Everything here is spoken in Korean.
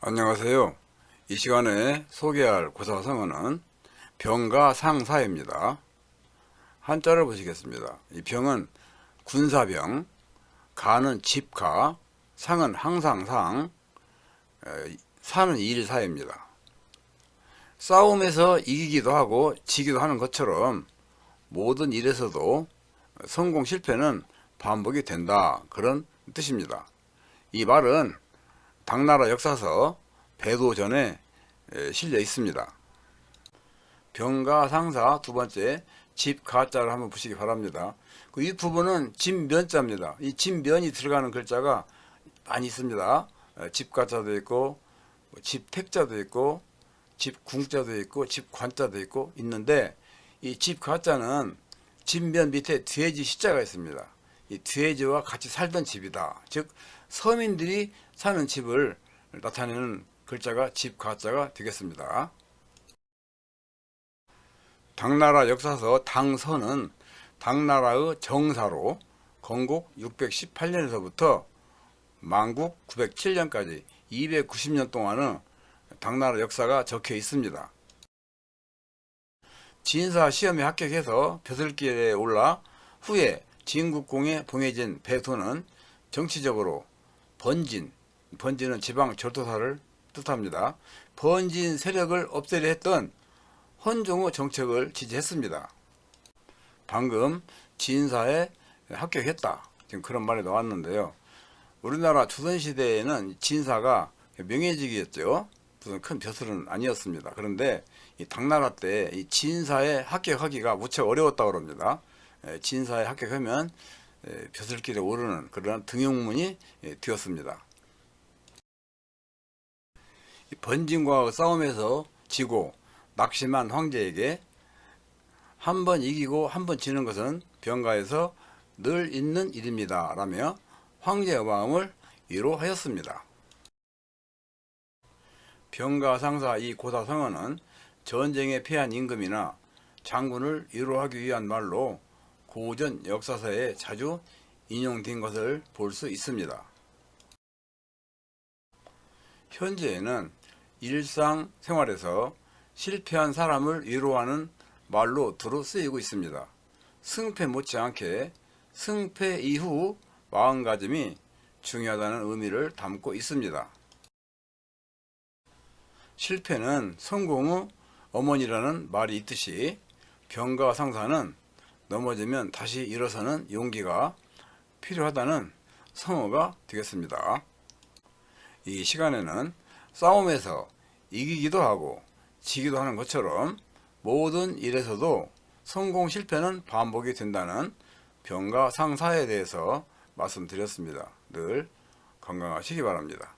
안녕하세요. 이 시간에 소개할 고사성어는 병가 상사입니다. 한자를 보시겠습니다. 이 병은 군사병, 가는 집가, 상은 항상 상, 에, 사는 일사입니다. 싸움에서 이기기도 하고 지기도 하는 것처럼 모든 일에서도 성공 실패는 반복이 된다 그런 뜻입니다. 이 말은 당나라 역사서 배도 전에 에, 실려 있습니다. 병가 상사 두 번째 집 가자를 한번 보시기 바랍니다. 그이 부분은 집면자입니다. 이 집면이 들어가는 글자가 많이 있습니다. 에, 집 가자도 있고 뭐집 택자도 있고 집 궁자도 있고 집 관자도 있고 있는데 이집 가자는 집면 밑에 돼지 시자가 있습니다. 이 돼지와 같이 살던 집이다. 즉 서민들이 사는 집을 나타내는 글자가 집 가자가 되겠습니다. 당나라 역사서 당서는 당나라의 정사로 건국 618년에서부터 만국 907년까지 290년 동안은 당나라 역사가 적혀 있습니다. 진사 시험에 합격해서 벼슬길에 올라 후에 진국공에 봉해진 배소는 정치적으로 번진, 번진은 지방 절도사를 뜻합니다. 번진 세력을 없애려 했던 헌종의 정책을 지지했습니다. 방금 진사에 합격했다. 지금 그런 말이 나왔는데요. 우리나라 조선시대에는 진사가 명예직이었죠. 무슨 큰 벼슬은 아니었습니다. 그런데 이 당나라 때 이 진사에 합격하기가 무척 어려웠다고 합니다. 에, 진사에 합격하면 에, 벼슬길에 오르는 그런 등용문이 에, 되었습니다. 이 번진과 싸움에서 지고 낙심한 황제에게 한 번 이기고 한 번 지는 것은 병가에서 늘 있는 일입니다. 라며 황제의 마음을 위로하였습니다. 병가 상사 이 고사성어는 전쟁에 패한 임금이나 장군을 위로하기 위한 말로 고전 역사서에 자주 인용된 것을 볼 수 있습니다. 현재에는 일상 생활에서 실패한 사람을 위로하는 말로 두루 쓰이고 있습니다. 승패 못지않게 승패 이후 마음가짐이 중요하다는 의미를 담고 있습니다. 실패는 성공의 어머니라는 말이 있듯이 병가 상사는 넘어지면 다시 일어서는 용기가 필요하다는 성어가 되겠습니다. 이 시간에는 싸움에서 이기기도 하고 지기도 하는 것처럼 모든 일에서도 성공 실패는 반복이 된다는 병가 상사에 대해서 말씀드렸습니다. 늘 건강하시기 바랍니다.